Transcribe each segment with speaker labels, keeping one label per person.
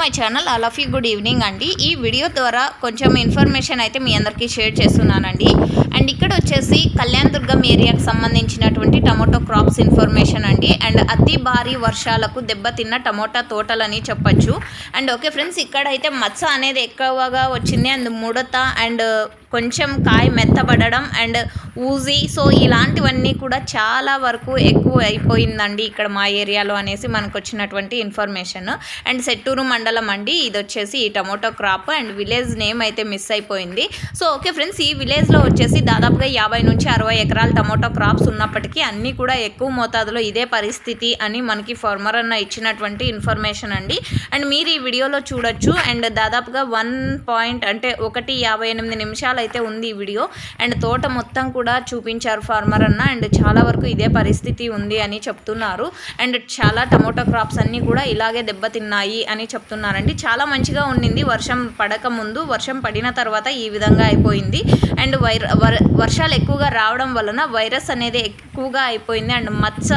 Speaker 1: My channel all of you good evening అండి. ఈ video ద్వారా కొంచెం ఇన్ఫర్మేషన్ అయితే మీ అందరికీ షేర్ చేస్తున్నానండి. అండ్ ఇక్కడ వచ్చేసి కళ్యాణ్ దుర్గం ఏరియాకి సంబంధించినటువంటి టమోటో క్రాప్స్ ఇన్ఫర్మేషన్ అండి. అండ్ అతి భారీ వర్షాలకు దెబ్బతిన్న టమోటా తోటలని చెప్పచ్చు. అండ్ ఓకే ఫ్రెండ్స్ ఇక్కడైతే మత్స అనేది ఎక్కువగా వచ్చింది. అండ్ ముడత అండ్ కొంచెం కాయ మెత్తబడడం అండ్ ఊజీ. సో ఇలాంటివన్నీ కూడా చాలా వరకు ఎక్కువ అయిపోయిందండి ఇక్కడ మా ఏరియాలో అనేసి మనకు వచ్చినటువంటి ఇన్ఫర్మేషన్. అండ్ సెట్టూరు మండలం అండి ఇది వచ్చేసి ఈ tomato crop and village name అయితే మిస్ అయిపోయింది. సో ఓకే ఫ్రెండ్స్ ఈ విలేజ్లో వచ్చేసి దాదాపుగా యాభై నుంచి అరవై ఎకరాల టమోటో క్రాప్స్ ఉన్నప్పటికీ అన్నీ కూడా ఎక్కువ మోతాదులో ఇదే పరిస్థితి అని మనకి ఫార్మర్ అన్న ఇచ్చినటువంటి ఇన్ఫర్మేషన్ అండి. అండ్ మీరు ఈ వీడియోలో చూడొచ్చు. అండ్ దాదాపుగా వన్ పాయింట్ అంటే ఒకటి యాభై ఎనిమిది నిమిషాలు అయితే ఉంది ఈ వీడియో. అండ్ తోట మొత్తం కూడా చూపించారు ఫార్మర్ అన్న. అండ్ చాలా వరకు ఇదే పరిస్థితి ఉంది అని చెప్తున్నారు. అండ్ చాలా టమోటో క్రాప్స్ అన్నీ కూడా ఇలాగే దెబ్బతిన్నాయి అని చెప్తున్నారండి. చాలా మంచిగా ఉండింది. వర్షం పడక ముందు వర్షం పడిన తర్వాత ఈ విధంగా అయిపోయింది. అండ్ వైర వర్షాలు ఎక్కువగా రావడం వలన వైరస్ అనేది ఎక్కువగా అయిపోయింది. అండ్ మచ్చ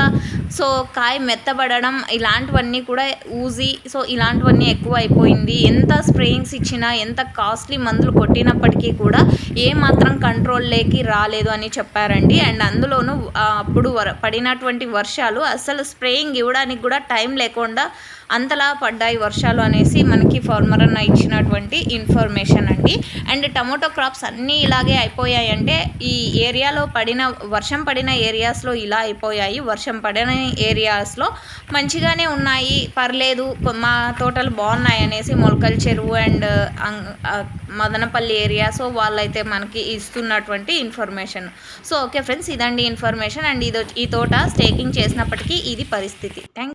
Speaker 1: సో కాయ మెత్తబడడం ఇలాంటివన్నీ కూడా ఊజీ. సో ఇలాంటివన్నీ ఎక్కువ అయిపోయింది ఎంత స్ప్రేయింగ్స్ ఇచ్చినా ఎంత కాస్ట్లీ మందులు కొట్టినప్పటికీ కూడా ఏ మాత్రం కంట్రోల్లోకి రాలేదు అని చెప్పారండి. అండ్ అందులోనూ అప్పుడు వర పడినటువంటి వర్షాలు అసలు స్ప్రేయింగ్ ఇవ్వడానికి కూడా టైం లేకుండా అంతలా పడ్డాయి వర్షాలు అనేసి మనకి ఫార్మర్ అన్న ఇచ్చినటువంటి ఇన్ఫర్మేషన్ అండి. అండ్ టమోటో క్రాప్స్ అన్నీ ఇలాగే అయిపోయాయంటే ఈ ఏరియాలో పడిన వర్షం పడిన ఏరియాస్లో ఇలా అయిపోయాయి. వర్షం పడిన ఏరియాస్లో మంచిగానే ఉన్నాయి. పర్లేదు మా తోటలు బాగున్నాయి అనేసి మొలకల చెరువు అండ్ మదనపల్లి ఏరియా. సో వాళ్ళైతే మనకి ఇస్తున్నటువంటి ఇన్ఫర్మేషన్. సో ఓకే ఫ్రెండ్స్ ఇదండి ఇన్ఫర్మేషన్ అండ్ ఇది ఈ తోట స్టేకింగ్ చేసినప్పటికీ ఇది పరిస్థితి. థ్యాంక్